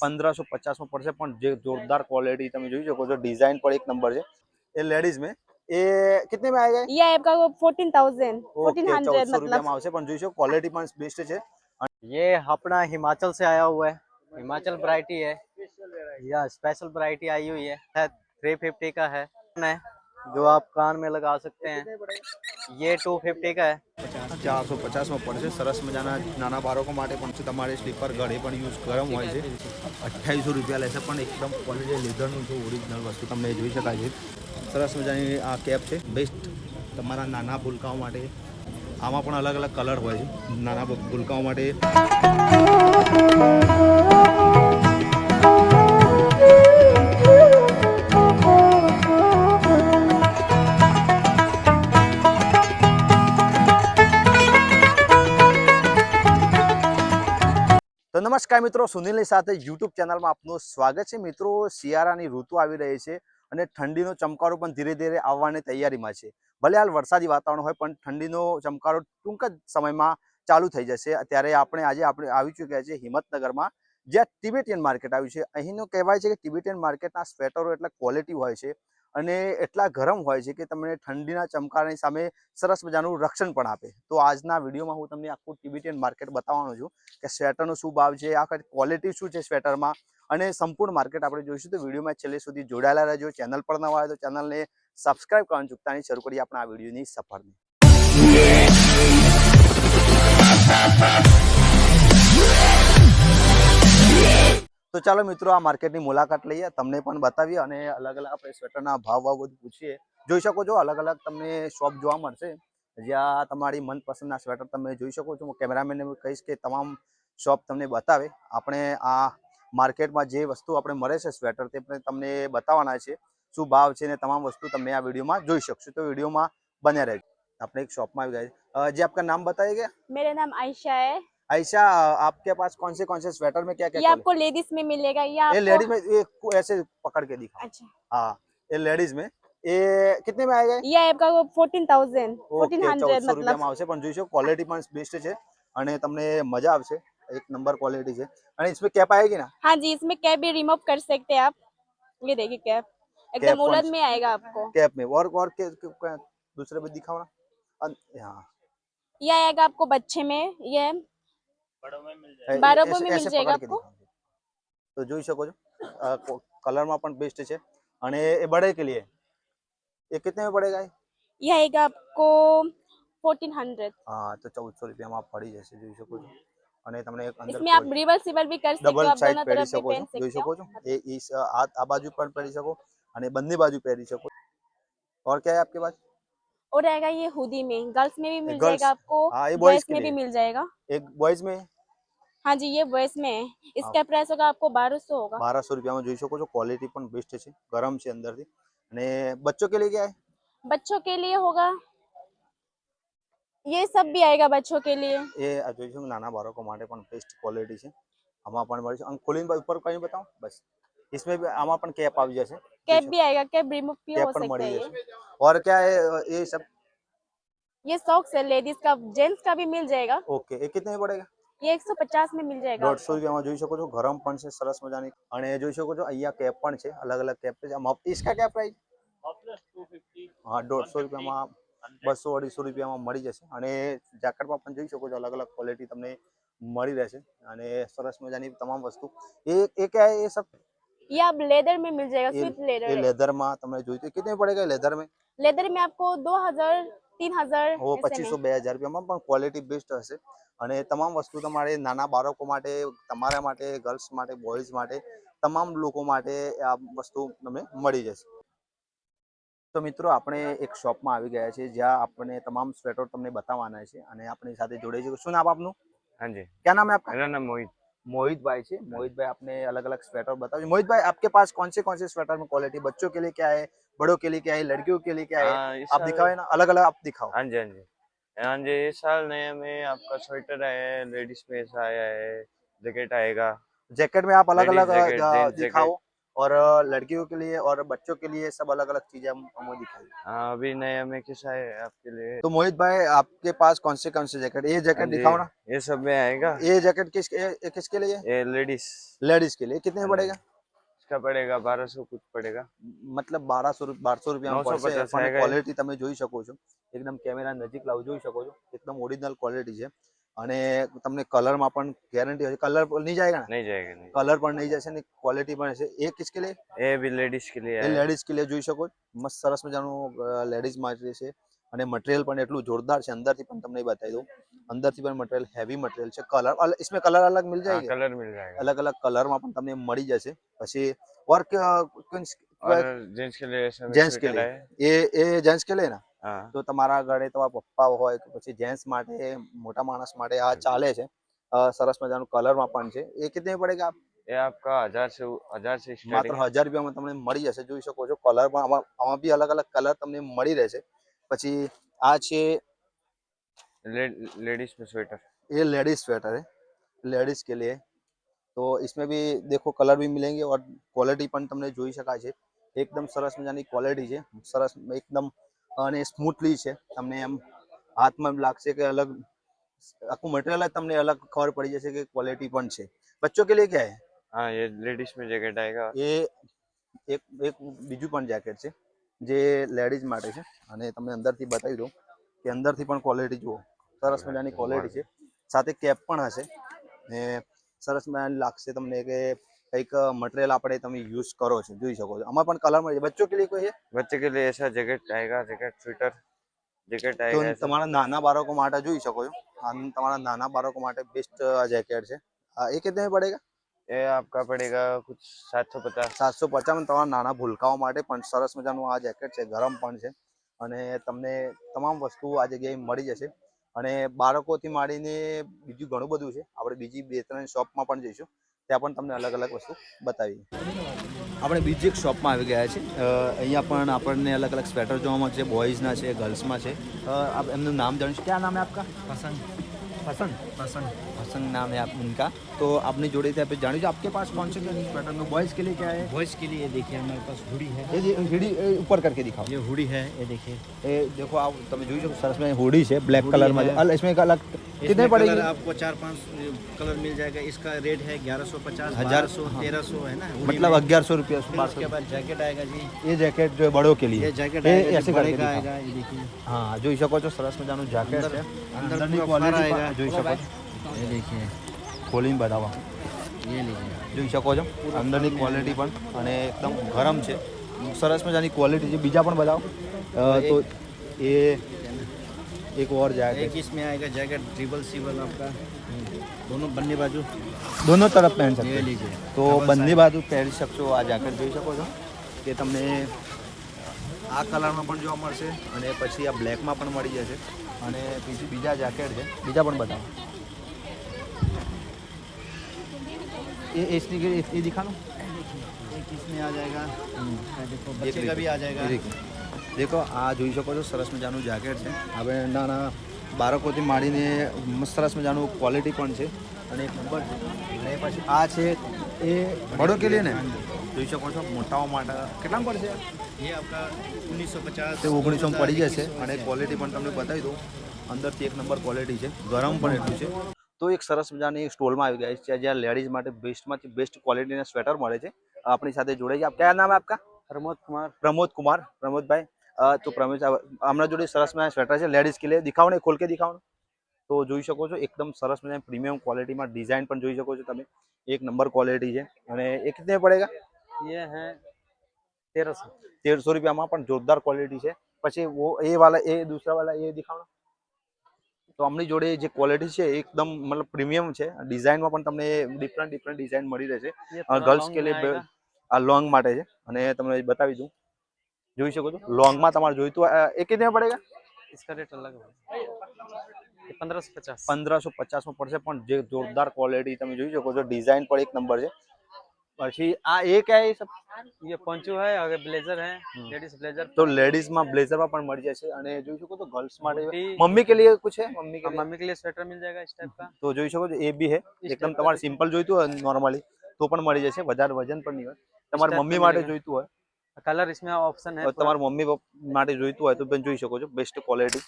પંદરસો પચાસમાં પડશે પણ જે જોરદાર ક્વોલિટી તમે જોઈ શકો છો ડિઝાઇન પણ એક નંબર છે એ લેડીઝ में એ कितने में आएगा ये आपका वो fourteen thousand fourteen okay hundred ચૌદસો मतलब રૂપિયામાં આવશે પણ જોઈ શકો ક્વોલિટી પણ બેસ્ટ છે ये अपना हिमाचल से आया हुआ है हिमाचल वैरायटी है या स्पेशल वैरायटी आई हुई है थ्री फिफ्टी का है है, जो आप कान में लगा सकते हैं ये टू फिफ्टी का है ચારસો પચાસમાં પડશે સરસ મજાના નાના બાળકો માટે પણ છે તમારે સ્લીપર ઘરે પણ યુઝ ગરમ હોય છે અઠ્ઠાવીસો રૂપિયા લેશે પણ એકદમ ક્વોલિટી લેધરનું છે ઓરિજિનલ વસ્તુ તમને જોઈ શકાય છે સરસ મજાની આ કેપ છે બેસ્ટ તમારા નાના ભૂલકાઓ માટે આમાં પણ અલગ અલગ કલર હોય છે નાના ભૂલકાઓ માટે નમસ્કાર મિત્રો, સુનિલની સાથે યુટ્યુબ ચેનલમાં આપનું સ્વાગત છે. મિત્રો, શિયાળાની ઋતુ આવી રહી છે અને ઠંડીનો ચમકારો પણ ધીરે ધીરે આવવાની તૈયારીમાં છે. ભલે હાલ વરસાદી વાતાવરણ હોય, પણ ઠંડીનો ચમકારો ટૂંક જ સમયમાં ચાલુ થઈ જશે. ત્યારે આપણે આજે આપણે આવી ચૂક્યા છે હિંમતનગરમાં, જ્યાં ટિબેટિયન માર્કેટ આવ્યું છે. અહીંનું કહેવાય છે કે ટિબેટિયન માર્કેટના સ્વેટરો એટલે ક્વોલિટી હોય છે. અને એટલા ગરમ હોય છે કે તમને ઠંડીના ચમકારની સામે સરસ મજાનું રક્ષણ પણ આપે. તો આજના વિડીયોમાં હું તમને આખું ટિબેટિયન માર્કેટ બતાવવાનો છું કે સ્વેટરનો શું ભાવ છે આ ક્વોલિટી શું છે સ્વેટરમાં અને સંપૂર્ણ માર્કેટ આપણે જોઈશું. તો વિડીયોમાં છેલ્લે સુધી જોડાયેલા રહેજો. ચેનલ પર નવા હોય તો ચેનલને સબસ્ક્રાઇબ કરવાનું ચૂકતા નહીં. શરૂ કરીએ આપણે આ વિડીયોની સફરને. ચાલો મિત્રો, આ માર્કેટની મુલાકાત લઈએ. તમને પણ બતાવીએ અને અલગ અલગ આપણે સ્વેટરના ભાવ ભાવ બધું પૂછીએ. જોઈ શકો છો અલગ અલગ તમને શોપ જોવા મળશે. જ્યાં તમારી મનપસંદના સ્વેટર તમે જોઈ શકો છો. હું કેમેરામેનને કહીશ કે તમામ શોપ તમને બતાવે. આપણે આ માર્કેટમાં જે વસ્તુ આપણે મળે છે સ્વેટર તે પણ તમને બતાવવાના છે. શું ભાવ છે ને તમામ વસ્તુ તમે આ વિડીયોમાં જોઈ શકશો. તો વિડીયોમાં બન્યા રહેજો. આપણે એક શોપમાં આવી ગયા જે આપણા નામ બતાવી ગયા? મેરા નામ આયશા હૈ. आयशा आपके पास कौन से कौन से स्वेटर में क्या क्या ये आपको लेडीज में मिलेगा ये ये आपको लेडीज में ये को- ऐसे पकड़ के दिखाओ अच्छा हाँ ये लेडीज में ये कितने में आएगा ये आपका वो fourteen thousand okay fourteen hundred ચૌદસો मतलब રૂપિયામાં આવશે પણ જોઈશો ક્વોલિટી પણ બેસ્ટ છે અને તમને મજા આવશે એક નંબર ક્વોલિટી છે અને इसमें कैप आएगी ना हाँ जी इसमें कैप भी रिमूव कर सकते हैं आप ये देखिए कैप कैप एकदम कौन उलट सी? में आएगा आपको कैप में और और के, के, के, दूसरे पे दिखाओ ना अन- हाँ ये आएगा आपको बच्चे में ये બારબો માં મિલ જાયેગા આપકો તો જોઈ શકો છો કલરમાં પણ બેસ્ટ છે અને એ બડે કે લીએ ये कितने में पड़ेगा ये? आएगा आपको फोर्टीन हंड्रेड हाँ तो चौदह सौ रुपया में आप पड़ी जैसे जो જોઈ શકો છો અને તમને एक अंदर इसमें आप रिवर्स रिवर भी कर सकते हो आप दोनों तरफ़ भी पहन सकते જોઈ શકો છો એ આ આ બાજુ પણ પહેરી શકો અને બંને બાજુ પહેરી શકો और क्या है आपके पास? और रहेगा ये हुडी में। गर्ल्स में भी मिल जाएगा आपको हाँ, बॉयज़ में भी मिल जाएगा। एक बॉयज़ में? हाँ जी ये बॉयज में है इसका प्राइस होगा आपको बारह सौ होगा બારસો રૂપિયામાં જોઈ શકો છો ક્વોલિટી પણ બેસ્ટ છે ગરમ છે અંદરથી અને બચ્ચો કે लिए क्या है बच्चों के लिए होगा ये सब भी आएगा बच्चों के लिए એ આ જોઈ શકો નાના બાળકો માટે પણ બેસ્ટ ક્વોલિટી છે આમાં પણ મળી છે અને ખોલીને ઉપર કઈ બતાવો બસ इसमें भी આમાં પણ કેપ આવી જશે कैप भी आएगा कैप रिमूव भी કેપ हो પણ सकता મળી है ये જશે और क्या है ये सब ये सॉक्स है लेडीज का जेंट्स का भी मिल जाएगा ओके ये कितने में पड़ेगा એકસો 150 में मिल जाएगा 150 રૂપિયામાં જોઈ શકો છો ગરમ પણ છે સરસ મજાની. અને જોઈ શકો છો અહીંયા કેપ પણ છે અલગ અલગ કેપ છે. ઇસકા કેપ પ્રાઇસ હા 150 રૂપિયામાં બસો અઢીસો રૂપિયામાં મળી જશે. અને જાકટમાં પણ જોઈ શકો છો અલગ અલગ ક્વોલિટી તમને મળી રહેશે. અને સરસ મજાની તમામ વસ્તુ. એ એ ક્યાં એ सब ये आप लेदर में मिल जाएगा स्विफ्ट लेदर ये लेदर લેધર में? लेदर में आपको 2000 3000 ઓ 2500 2000 રૂપિયામાં પણ ક્વોલિટી બેસ્ટ હશે. અને તમામ વસ્તુ તમારે નાના બાળકો માટે તમારા માટે ગર્લ્સ માટે બોયઝ માટે તમામ લોકો માટે આ વસ્તુ તમને મળી જશે તો મિત્રો આપણે એક શોપમાં આવી ગયા છે જ્યાં આપણે તમામ સ્વેટર તમને બતાવવાના છે અને આપણી સાથે જોડે છે શું નામ આપનું हाँ जी क्या नाम है आपका मेरा नाम मोहित मोहित भाई છે मोहित भाई आपने अलग अलग स्वेटर बताओ मोहित भाई आपके पास कौन से कौन से स्वेटर में क्वालिटी बच्चों के लिए क्या है बड़ों के लिए क्या है लड़कियों के लिए क्या है हाँ, इस आप साल- दिखाओ ना अलग अलग आप दिखाओ हाँ जी हाँ जी हाँ जी इस साल नए में आपका स्वेटर आया है लेडीज़ में ऐसा आया है जैकेट आएगा। जैकेट में आप अलग अलग दिखाओ। और लड़कियों के लिए और बच्चों के लिए सब अलग अलग चीज़ें हम दिखाई हाँ, अभी नया में कैसा है आपके लिए? तो मोहित भाई आपके पास कौन से कौन से जैकेट ये हाँ जैकेट दिखाओ ना। ये सब में आएगा। ये जैकेट किस किसके लिए? लेडीज़। लेडीज़ के लिए। कितने में पड़ेगा? एक्स्ट्रा પડેગા 1200 कुछ પડેગા. મતલબ 1200 1200 રૂપિયામાં પડશે પણ ક્વોલિટી તમે જોઈ શકો છો. એકદમ કેમેરા નજીક લાવ જોઈ શકો છો. એકદમ ઓરિજિનલ ક્વોલિટી છે. અને તમને કલરમાં પણ ગેરંટી હશે. કલર પણ નહીં જાયગા નહીં જાયગા કલર પણ નહીં જશે ને ક્વોલિટી પણ હશે. એ કિસકે લે? એ બી લેડીઝ કે લે. લેડીઝ કે લે જોઈ શકો મસ્ત સરસ મજાનું લેડીઝ માટે છે. અને મટીરિયલ પણ એટલું જોરદાર છે અંદરથી પણ તમને બતાવી દઉં અંદરથી પણ મટીરિયલ હેવી મટીરિયલ છે કલર इसमें કલર અલગ મિલ हाँ, જાયગે कलर मिल जाएगा અલગ અલગ કલરમાં પણ તમને મળી જશે પછી વર્ક और जेंट्स के लिए ऐसा जेंट्स के sweater लिए है એ એ જેન્ટ્સ કે લે ને हाँ તો તમારા ઘરે તમારા પપ્પા હોય કે પછી જેન્ટ્સ માટે મોટા માણસ માટે આ ચાલે છે અ, સરસ મજાનું કલરમાં પણ છે એ કેટલે પડેગા આપ ये आपका हजार से हजार से માત્ર स्टार्टिंग હજાર રૂપિયામાં તમને મળી જશે જોઈ શકો છો કલરમાં આમાં આમાં બી અલગ અલગ કલર તમને મળી રહેશે પછી આ છે लेडीज में स्वेटर ये लेडीज स्वेटर है लेडीज के लिए तो इसमें भी देखो कलर भी मिलेंगे और क्वॉलिटी પણ તમને જોઈ શકાય છે એકદમ સરસ મજાની ક્વોલિટી છે સરસ એકદમ અને સ્મૂથલી છે તમને એમ હાથમાં એમ લાગશે કે અલગ આખું મટીરિયલ જ તમને અલગ ખબર પડી જશે કે ક્વોલિટી પણ છે બચ્ચો કે लिए क्या है हाँ ये लेडीज में जैकेट आएगा એ એક એક બીજું પણ જેકેટ છે જે લેડીઝ માટે છે અને તમને અંદરથી બતાવી દઉં કે અંદરથી પણ ક્વોલિટી જુઓ. સરસ મજાની ક્વોલિટી છે. સાથે કેપ પણ હશે. ને સરસ મજાની લાગશે તમને કે કંઈક મટીરિયલ આપણે તમે યુઝ કરો છો જોઈ શકો છો. આમાં પણ કલર મળે બચ્ચો કે લીએ કોઈ છે? બચ્ચે કે લીએ એસા jacket tiger jacket sweater jacket આયેગા તમારા નાના બાળકો માટે જોઈ શકો છો. અને તમારા નાના બાળકો માટે બેસ્ટ જેકેટ છે. આ એ કેટલા પડેગા એ આપકા પડેગા કુછ સાતસો પચાસ? સાતસો પચાસમાં તમારા નાના ભૂલકાઓ માટે પણ સરસ મજાનું આ જેકેટ છે ગરમ પણ છે. અને તમને તમામ વસ્તુ આ જગ્યાએ મળી જશે. અને બાળકોથી માંડીને બીજું ઘણું બધું છે. આપણે બીજી બે ત્રણ શોપમાં પણ જઈશું. ત્યાં પણ તમને અલગ અલગ વસ્તુ બતાવી આપણે બીજી એક શોપમાં આવી ગયા છે અહીંયા પણ આપણને અલગ અલગ સ્વેટર જોવામાં છે બોયઝના છે ગર્લ્સમાં છે. એમનું નામ જાણીશું? ક્યાં નામ આપકા? પસંદ पसंद पसंद पसंद पसंद नाम है आप उनका तो आपने जोड़े थे आप जानिए आपके पास कौन से स्वेटर में बॉयज़ के लिए क्या है बॉयज़ के लिए देखिए हमारे पास हुडी है ये जी- हुडी ए, ऊपर करके दिखाओ ये हुडी है ये देखिए ये देखो आप તમે જોઈ શકો સરસ में हुडी છે ब्लैक हुडी कलर में है। अल इसमें एक अलग कितने इसमें पड़ेगी कलर आपको चार पांच कलर मिल जाएगा इसका रेट है ग्यारह सौ पचास हजार- हजार सौ हाँ। तेरह सौ है ना हुडी मतलब में। अग्यारह सौ रुपया फिर उसके बाद जैकेट आएगा जी ये जैकेट जो है बड़ों के लिए ये जैकेट ये आएगा ऐसे जो करके बड़े का दिखाओ। आएगा ये देखिए હા જોઈ શકો છો સરસ મજાનું જેકેટ અંદર- છે अंदर અંદરની पूरा quality फर પણ જોઈ શકો એ દેખીએ. ખોલીને બતાવો. જોઈ શકો છો? અંદરની ક્વોલિટી પણ અને એકદમ ગરમ છે. સરસ મજાની ક્વોલિટી છે. બીજા પણ બતાવો. તો એ એક ઓર और એક एक इसमें आएगा જેકેટ ट्रिपल સિવલ आपका दोनों બંને બાજુ. દોનો તરફ પહેન શકો તો બંને બાજુ પહેરી શકશો. આ જાકેટ જોઈ શકો છો? કે તમને આ કલરમાં પણ જોવા મળશે અને પછી આ બ્લેકમાં પણ મળી જશે. અને બીજી બીજા જેકેટ છે બીજા પણ બતાવો એ એસની કે એ દિખાનો एक इसमें आ जाएगा ये देखो एक बच्चे का भी आ जाएगा એ દેખો. દેખો આ જોઈ શકો છો સરસ મજાનું જેકેટ છે આપણે નાના બાળકોથી માંડીને મસ્ત સરસ મજાનું ક્વોલિટી પણ છે અને એક નંબર છે અને પછી આ છે એ બડો કે लिए ને જોઈ શકો છો મોટાઓ માટે કેટલામાં પડશે ये आपका उन्नीस सौ पचास તે ઓગણીસો પડી જશે અને ક્વોલિટી પણ તમને બતાવી દઉં અંદરથી એક નંબર ક્વોલિટી છે ગરમ પણ એટલું છે તો એક સરસ મજાની સ્ટોલમાં આવી ગયા છે જ્યાં લેડીઝ માટે બેસ્ટમાંથી બેસ્ટ ક્વોલિટીના સ્વેટર મળે છે આપણી સાથે જોડાઈ છે આપ કયા નામ है आपका प्रमोद कुमार प्रमोद कुमार प्रमोद भाई અ, તો પ્રમેશ આ- હમણાં જોડે સરસ મજાના સ્વેટર છે લેડીઝ કે लिए દિખાવો ને ખોલ કે દિખાવો ને. તો જોઈ શકો છો એકદમ સરસ મજાની પ્રીમિયમ ક્વોલિટીમાં ડિઝાઇન પણ જોઈ શકો છો તમે એક નંબર ક્વોલિટી છે અને એ કિતને પડેગા ये है तेरह सौ તેરસો રૂપિયામાં પણ જોરદાર ક્વોલિટી છે પછી વો એ વાલા એ દૂસરા વાલા એ દિખાવો તો આમની જોડે જે ક્વોલિટી છે એ એકદમ મતલબ પ્રીમિયમ છે ડિઝાઇનમાં પણ તમને ડિફરન્ટ ડિફરન્ટ ડિઝાઇન મળી રહેશે ये ગર્લ્સ કે लिए આ લોંગ માટે છે અને તમને બતાવી દઉં જોઈ શકો છો લોંગમાં તમારે જોઈતું હોય, અ, એ કેટલે પડેગા इसका रेट अलग है ये पंद्रह सौ पचास પંદરસો પચાસમાં પડશે પણ જે જોરદાર ક્વોલિટી તમે જોઈ શકો છો ડિઝાઇન પણ એક નંબર છે પછી આ એ ક્યાં એ સબ ये पंचू है आगे ब्लेजर है लेडीज ब्लेजर તો લેડીઝમાં બ્લેઝરમાં પણ મળી જશે અને જોઈ શકો છો ગર્લ્સ માટે મોટી- મમ્મી કે लिए कुछ है मम्मी के लिए मम्मी के लिए स्वेटर मिल जाएगा इस टाइप का તો જોઈ શકો છો એ બી હે इस એકદમ type का તમારે देखिए। સિમ્પલ જોઈતું હોય નોર્મલી તો પણ મળી જશે વધારે વજન પણ નહીં હોય તમારી Step મમ્મી पे માટે मिलेगा। જોઈતું હોય कलर इसमें ऑप्शन है पूरा। તમારા મમ્મી પપ્પા માટે જોઈતું હોય તો પણ જોઈ શકો છો બેસ્ટ ક્વોલિટી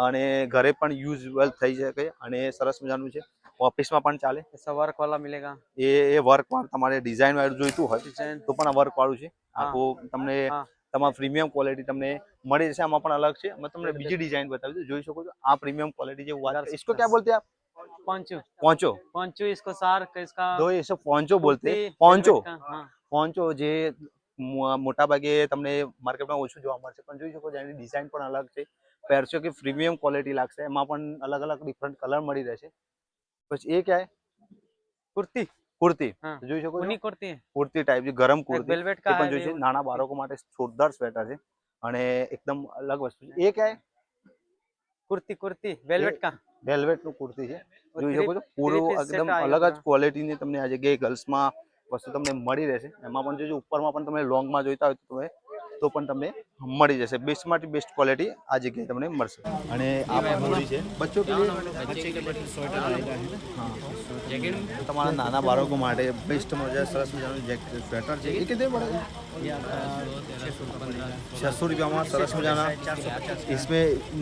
અને ઘરે પણ યુઝવેલ થઈ શકે અને સરસ મજાનું છે ઓફિસમાં પણ ચાલે ऐसा वर्क वाला मिलेगा એ એ વર્ક વાળું તમારે ડિઝાઇન વાળું જોઈતું હોય डिजाइन તો પણ આ વર્ક વાળું છે હા. આખું તમને હા. તમારા પ્રીમિયમ ક્વોલિટી તમને મળી જશે આમાં પણ અલગ છે મેં તમને બીજી ડિઝાઇન બતાવી દઉં જોઈ શકો છો આ પ્રીમિયમ ક્વોલિટી જે વાત Colours इसको क्या plus. बोलते हैं आप पॉन्चो पहुंचो पॉन्चो इसको सार्क इसका तो ये सब पहुंचो बोलते हैं कुर्ती, पहुंचो velvet का, हाँ પહોંચો જે મો- મોટા ભાગે તમને માર્કેટમાં ઓછું જોવા મળશે પણ જોઈ શકો છો એની ડિઝાઇન પણ અલગ છે પહેરશો કે પ્રીમિયમ ક્વોલિટી લાગશે એમાં પણ અલગ અલગ ડિફરન્ટ કલર મળી રહેશે. પછી એ ક્યાં કુર્તી. કુર્તી. જોઈ શકો કુર્તી. કુર્તી ટાઈપ ગરમ કુર્તી. નાના બાળકો માટે જોરદાર સ્વેટર છે. અને એકદમ અલગ વસ્તુ છે. એ ક્યાં કુર્તી કુર્તી. વેલ્વેટ કા? વેલ્વેટનું કુર્તી છે. જોઈ શકો છો? પૂરું એકદમ અલગ જ ક્વોલિટી ની તમને આ ગર્લ્સમાં વસ્તુ તમને મળી રહેશે. એમાં પણ જોજો ઉપરમાં પણ તમે લોંગમાં જોઈતા હોય તો તમે તો પણ તમને મળી જશે. બેસ્ટમાંથી બેસ્ટ ક્વોલિટી આ જગ્યાએ તમને મળશે. અને આ પગોડી છે. બચ્ચો કે તમારા નાના બાળકો માટે બેસ્ટ મજા સરસ મજાનું સ્વેટર છે. એ કેટલે પડે? છસો રૂપિયામાં સરસ મજાના. ઇસમે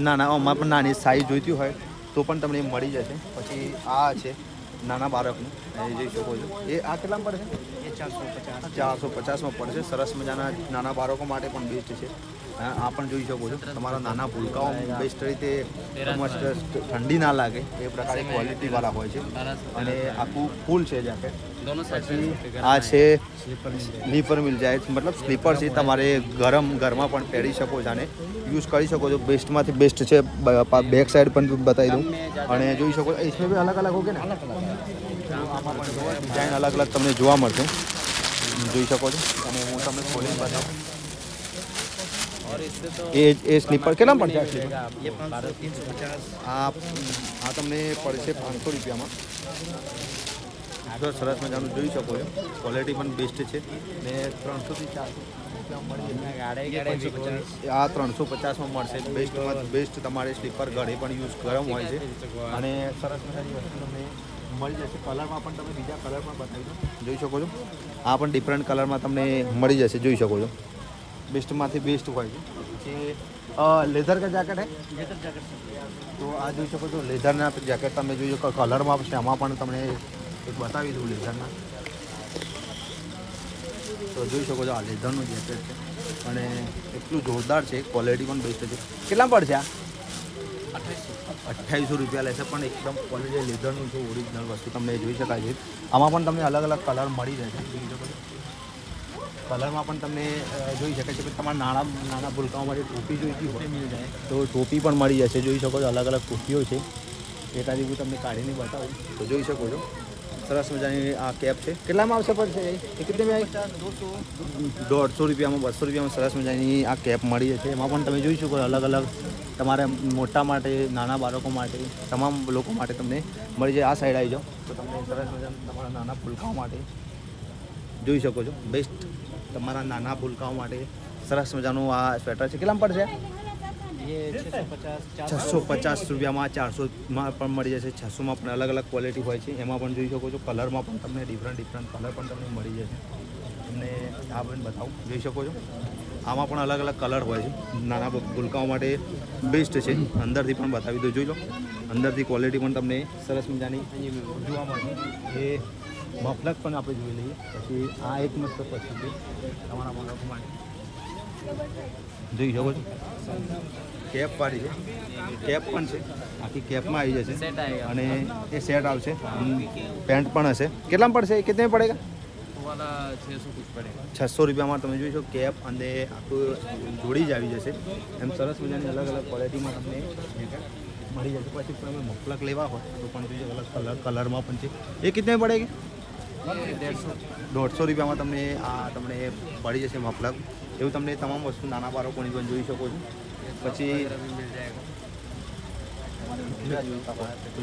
નાના અમારે પણ નાની સાઈઝ જોઈતી હોય તો પણ તમને મળી જશે. પછી આ છે નાના બાળકનું. જોઈ શકો છો. એ આ કેટલામાં પડશે ચારસો પચાસમાં પડશે. સરસ મજાના નાના બાળકો માટે પણ બેસ્ટ છે. આ પણ જોઈ શકો છો. તમારા નાના ભૂલકાઓ બેસ્ટ રીતે ઠંડી ના લાગે. એ પ્રકારે ક્વોલિટીવાળા હોય છે. અને આખું ફૂલ છે જેકેટ આ છે સ્લીપર મિલ જાય. મતલબ સ્લીપર છે તમારે ગરમ ઘરમાં પણ પહેરી શકો છો અને યુઝ કરી શકો છો. બેસ્ટમાંથી બેસ્ટ છે. બેક સાઈડ પણ બતાવી દઉં. અને જોઈ શકો એ બી અલગ અલગ હોય કે ને ડિઝાઇન અલગ અલગ તમને જોવા મળશે. જોઈ શકો છો. અને હું તમને ખોલીને બતાવું. એ એ સ્લીપર કેટલા પડશે આ આ આ તમને પડશે પાંચસો રૂપિયામાં. તો સરસ મજાનું જોઈ શકો છો. ક્વોલિટી પણ બેસ્ટ છે. ને ત્રણસોથી ચારસો આ ત્રણસો પચાસમાં મળશે. બેસ્ટમાં બેસ્ટ તમારે સ્લીપર ઘરે પણ યુઝ ગરમ હોય છે. અને સરસ મજાની વસ્તુ તમને મળી જશે. કલરમાં પણ તમે બીજા કલર પણ બતાવી જોઈ શકો છો. આ પણ ડિફરન્ટ કલરમાં તમને મળી જશે. જોઈ શકો છો. બેસ્ટમાંથી બેસ્ટ હોય છે. પછી લેધર કા જેકેટ હે? લેધર જેકેટ તો આ જોઈ શકો છો. લેધરના જેકેટ તમે જોઈ શકો. કલરમાં છે. આમાં પણ તમને એક બતાવી દઉં લેધરના તો જોઈ શકો છો. આ લેધરનું જેકેટ છે. અને એટલું જોરદાર છે. ક્વોલિટી પણ બેસ્ટ છે. કેટલા પડશે આ? અઠ્ઠાવીસો રૂપિયા લેશે પણ એકદમ ક્વોલિટી લીધરનું છે ઓરિજિનલ વસ્તુ તમને જોઈ શકાય છે. આમાં પણ તમને અલગ અલગ કલર મળી રહેશે. છે કલરમાં પણ તમને જોઈ શકાય છે કે તમારા નાના નાના ભૂલકાઓ માટે ટોપી જોઈતી હોય તો ટોપી પણ મળી જશે. જોઈ શકો છો અલગ અલગ ટોપીઓ છે. એકાદી હું તમને કાઢીને બતાવું. તો જોઈ શકો છો. સરસ મજાની આ કેપ છે. કેટલામાં આવશે પણ? એ કેટલી દોઢસો. રૂપિયામાં બસો રૂપિયામાં સરસ મજાની આ કેપ મળી જશે. એમાં પણ તમે જોઈ શકો છો અલગ અલગ તમારે મોટા માટે, નાના બાળકો માટે, તમામ લોકો માટે તમને મળી જાય. આ સાઈડ આવી જાઓ. તો તમને સરસ મજાના તમારા નાના ફુલકાઓ માટે જોઈ શકો છો. બેસ્ટ તમારા નાના ફુલકાઓ માટે સરસ મજાનું આ સ્વેટર છે. કેટલામાં પડશે? છસો પચાસ રૂપિયામાં ચારસોમાં પણ મળી જશે. છસોમાં પણ અલગ અલગ ક્વોલિટી હોય છે. એમાં પણ જોઈ શકો છો. કલરમાં પણ તમને ડિફરન્ટ ડિફરન્ટ કલર પણ તમને મળી જશે. તમને આ પણ બતાવું. જોઈ શકો છો. આમાં પણ અલગ અલગ કલર હોય છે. નાના ગુલકાઓ માટે બેસ્ટ છે. અંદરથી પણ બતાવી દો જોઈ લો. અંદરથી ક્વોલિટી પણ તમને સરસ મજાની જોવા મળશે. એ મફલક પણ આપણે જોઈ લઈએ. પછી આ એક મસ્ત પછી તમારા મફલક માટે જોઈ શકો છો? કેપ પાડી છે. કેપ પણ છે. આખી કેપમાં આવી જશે. અને એ સેટ આવશે. પેન્ટ પણ હશે. કેટલામાં પડશે? કેટલા પડેગા છસો રૂપિયામાં તમે જોઈ શકો કેપ અને આખું જોડી જ આવી જશે. એમ સરસ મજાની અલગ અલગ ક્વોલિટીમાં તમને મળી જશે. પછી તમે મફલક લેવા હોય તો પણ જોઈએ અલગ અલગ કલરમાં પણ છે. એ કેટલે પડે કે? દોઢસો. રૂપિયામાં તમને આ તમને પડી જશે મફલક એવું તમને તમામ વસ્તુ નાના બાળકોની પણ જોઈ શકો છો. પછી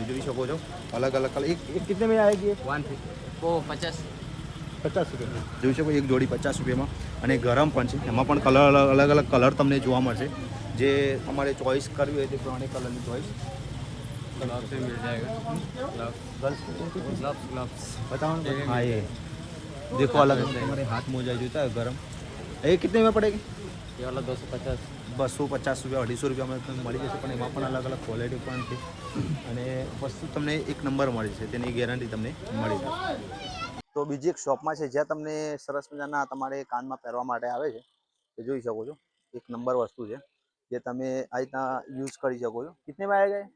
જોઈ શકો છો. અલગ અલગ કલર એક કેટલે મેં આવેગી વન ફિફ્ટી પચાસ. પચાસ રૂપિયા જોઈ શકો એક જોડી પચાસ રૂપિયામાં અને ગરમ પણ છે એમાં પણ કલર અલગ અલગ કલર તમને જોવા મળશે જે તમારે ચોઈસ કરવી હોય તે પ્રમાણે કલરની ચોઈસ ग्लव्स भी मिल जाएगा ग्लव्स ગર્લ્સ ग्लव्स ग्लव्स બતાવો હા એ देखो अलग हमारे हाथ मोजा जूता है गरम ये कितने में पड़ेगी ये वाला दो सौ पचास બસો પચાસ રૂપિયા અઢીસો રૂપિયામાં તમને મળી જશે પણ એમાં પણ અલગ અલગ ક્વોલિટી પણ છે અને વસ્તુ તમને એક નંબર મળી છે તેની ગેરંટી તમને મળી જશે તો બીજી એક શોપમાં છે, જ્યાં તમને સરસ મજાના તમારે કાનમાં પહેરવા માટે આવે છે. એ જોઈ શકો છો. એક નંબર વસ્તુ છે, જે તમે આ રીતના યુઝ કરી શકો છો. કિતનેમાં આવી ગયે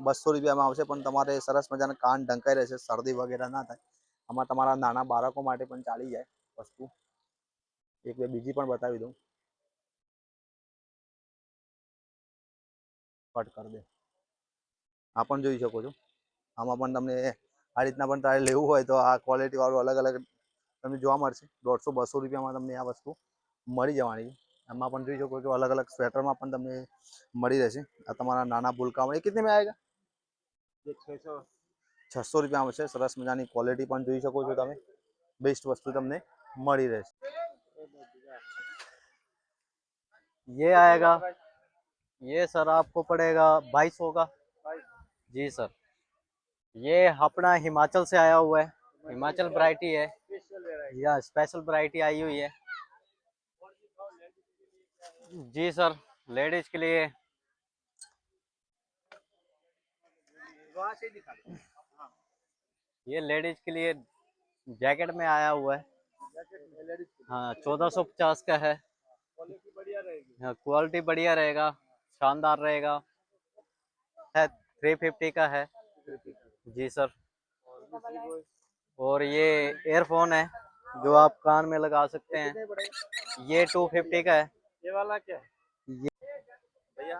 બસો રૂપિયામાં આવશે, પણ તમારે સરસ મજાના કાન ઢંકાઈ રહેશે, શરદી વગેરે ના થાય. આમાં તમારા નાના બાળકો માટે પણ ચાલી જાય વસ્તુ. એક બે બીજી પણ બતાવી દઉં. કટ કરી દે. આ પણ જોઈ શકો છો. આમાં પણ તમને આ રીતના પણ તારે લેવું હોય તો આ ક્વોલિટી વાળું અલગ અલગ તમને જોવા મળશે દોઢસો બસો રૂપિયામાં તમને આ વસ્તુ મળી જવાની છે એમાં પણ જોઈ શકો છો અલગ અલગ સ્વેટરમાં પણ તમને મળી રહેશે આ તમારા નાના ભૂલકામાં એ કિતને મેં આવેગા છસો રૂપિયામાં છે સરસ મજાની ક્વોલિટી પણ જોઈ શકો છો તમે બેસ્ટ વસ્તુ તમને મળી રહેશે ये आएगा ये सर आपको पड़ेगा बाईस सौ का जी सर ये अपना हिमाचल से आया हुआ है। हिमाचल वरायटी है। या स्पेशल वैरायटी आई हुई है। जी सर लेडीज़ के लिए। ये लेडीज़ के लिए जैकेट में आया हुआ है। हाँ चौदह सौ पचास का है। हाँ क्वालिटी बढ़िया रहेगा, शानदार रहेगा। थ्री फिफ्टी का है। जी सर। और ये एयरफोन है जो आप कान में लगा सकते हैं। ये टू फिफ्टी का है। ये वाला क्या है? ये भैया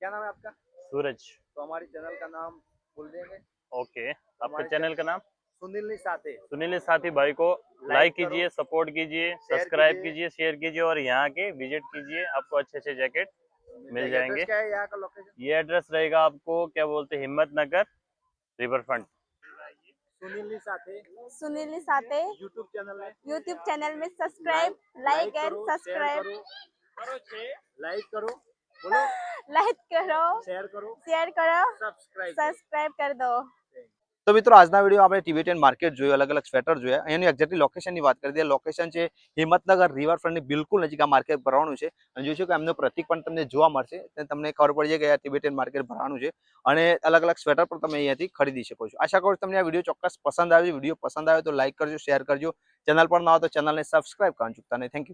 क्या नाम है आपका? सूरज। तो हमारी चैनल का नाम बोल देंगे ओके। आपका चैनल का नाम? सुनील साथे सुनील साथी भाई को लाइक कीजिए सपोर्ट कीजिए सब्सक्राइब कीजिए। शेयर कीजिए और यहाँ के विज़िट कीजिए आपको अच्छे अच्छे जैकेट मिल जाएँगे। क्या है? यहाँ का लोकेशन ये एड्रेस रहेगा आपको क्या बोलते हैं हिम्मत नगर રિવરફ્રન્ટ સુનિલની સાથે સુનિલની સાથે YouTube ચેનલ ને YouTube ચેનલ મે સબસ્ક્રાઇબ લાઈક એન્ડ સબસ્ક્રાઇબ કરો. છે. લાઈક કરો. બોલો. લાઈક કરો. શેર કરો. શેર કરો. સબસ્ક્રાઇબ સબસ્ક્રાઇબ કર દો. તો મિત્રો, આજના વીડિયો આપણે ટિબેટિયન માર્કેટ જોયું અલગ અલગ સ્વેટર જોયા એની એક્ઝેક્ટલી લોકેશનની વાત કરી દઈએ. લોકેશન છે હિંમતનગર રિવરફ્રન્ટની બિલકુલ નજીક આ માર્કેટ ભરવાનું છે. અને જોઈશું કે એમનું પ્રતિક પણ તમને જોવા મળશે. તમને ખબર પડી જાય કે આ ટિબેટિયન માર્કેટ ભરવાનું છે. અને અલગ અલગ સ્વેટર પણ તમે અહીંયાથી ખરીદી શકો છો. આશા કરું તમને આ વીડિયો ચોક્કસ પસંદ આવ્યો. વીડિયો પસંદ આવ્યો તો લાઇક કરજો શેર કરજો. ચેનલ પર ના તો ચેનલને સબસ્ક્રાઈબ કરવાનું ચૂકતા નહીં. Thank you